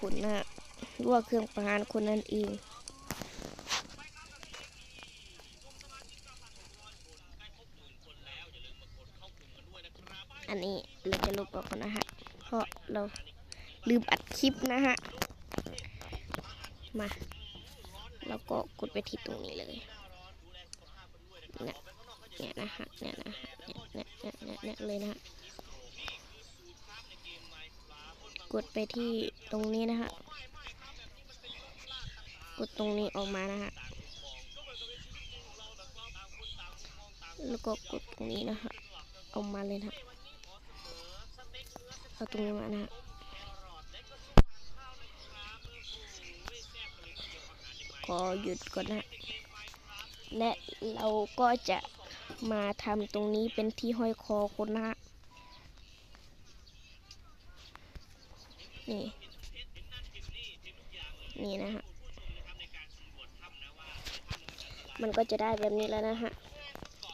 คุณนะรือว่าเครื่องประหารคนนั่นเองอันนี้เราจะลบออกก่นนะฮะ เพราะเราลืมอัดคลิปนะฮะ มา แล้วก็กดไปที่ตรงนี้เลยเนี่ยเนี่ยนะฮะเนี่ยนะฮะเนี่ยเนี่ยเนี่ยเนี่ยเลยนะฮะ กดไปที่ ตรงนี้นะฮะ กดตรงนี้ออกมานะฮะ แล้วก็กดตรงนี้นะฮะออกมาเลยนะฮะเอาตรงนี้มานะฮะขอหยุดก่อนนะ และเราก็จะมาทำตรงนี้เป็นที่ห้อยคอคนนะฮะนี่ นี่นะฮะ มันก็จะได้แบบนี้แล้วนะฮะ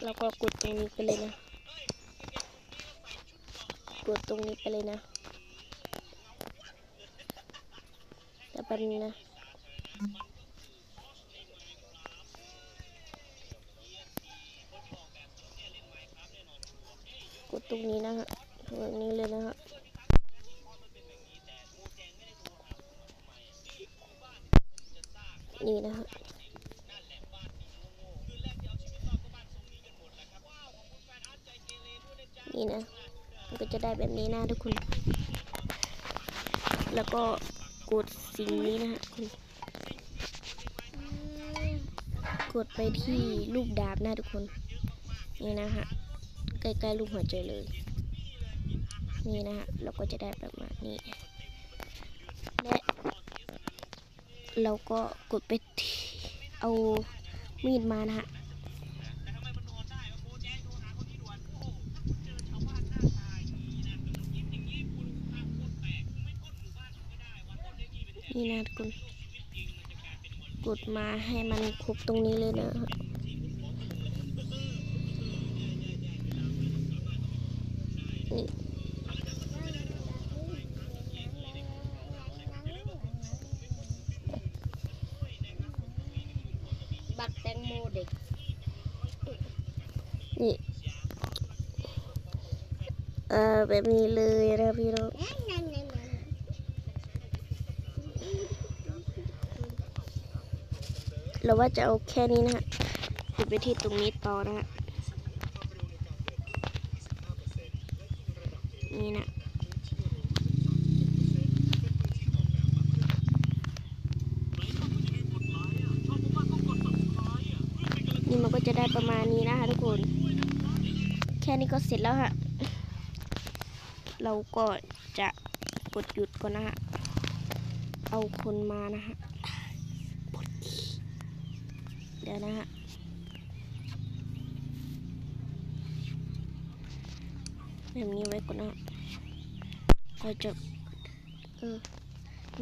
แล้วก็กดตรงนี้ไปเลยนะ กดตรงนี้ไปเลยนะแต่แป๊บนึงนะกดตรงนี้นะฮะแบบนี้เลยนะฮะ นี่นะฮะนี่นะมันก็จะได้แบบนี้นะทุกคน แล้วก็กดสิ่งนี้นะฮะคุณกดไปที่รูปดาบนะทุกคน นี่นะฮะใกล้ๆรูปหัวใจเลย นี่นะฮะเราก็จะได้ประมาณนี้และ เราก็กดไปเอามีดมานะฮะนี่นะทุกคนกดมาให้มันครบตรงนี้เลยนะนี่ บัตรแตงโมเด็ก นี่เออแบบนี้เลยนะพี่น้องเราว่าจะเอาแค่นี้นะฮะกดไปที่ตรงนี้ต่อนะฮะนี่นะ นี่มันก็ จะได้ประมาณนี้นะคะทุกคน แค่นี้ก็เสร็จแล้วฮะ เราก็จะกดหยุดก่อนนะฮะ เอาคนมานะฮะเดี๋ยวนะฮะแบบนี้ไว้ก่อนนะเราจะเออ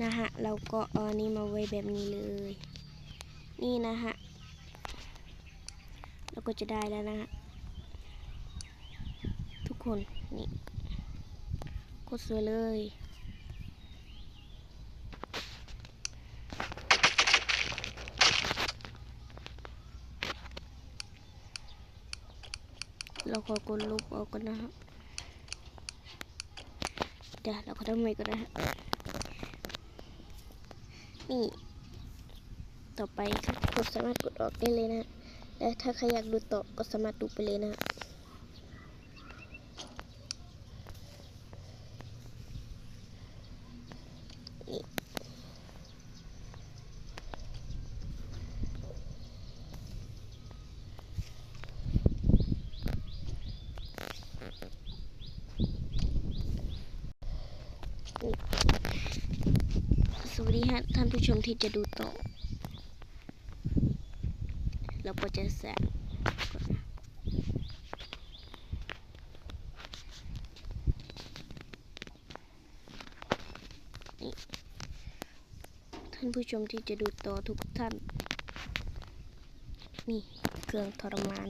นะฮะ เราก็เอาอันนี้มาไว้แบบนี้เลย นี่นะฮะ ก็จะได้แล้วนะฮะทุกคนนี่โคตรสวยเลยเราขอกดลบออกก่อนนะฮะเดี๋ยวเราก็ทำใหม่ก็ได้ฮะนี่ ต่อไปครับกดสามารถกดออกได้เลยนะ และถ้าใครอยากดูต่อก็สามารถดูไปเลยนะฮะสวัสดีฮะท่านผู้ชมที่จะดูต่อ เราก็จะแสงท่านผู้ชมที่จะดูต่อทุกท่าน นี่เครื่องทรมาน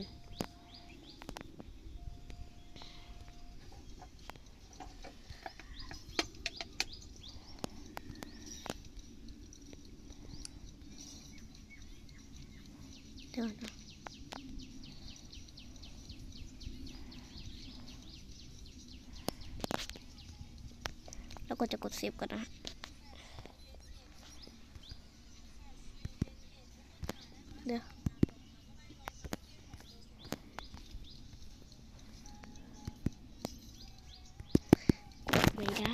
เดี๋ยวนะแล้วก็จะกดเซฟก่อนนะฮะเดี๋ยวกดไม่ได้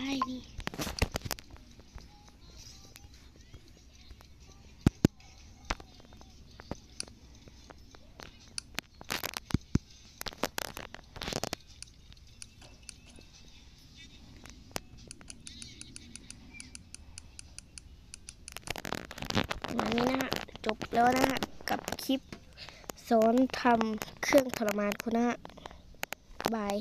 บแล้วนะฮะ กับคลิปสอนทำเครื่องทรมานคุณนะฮะบาย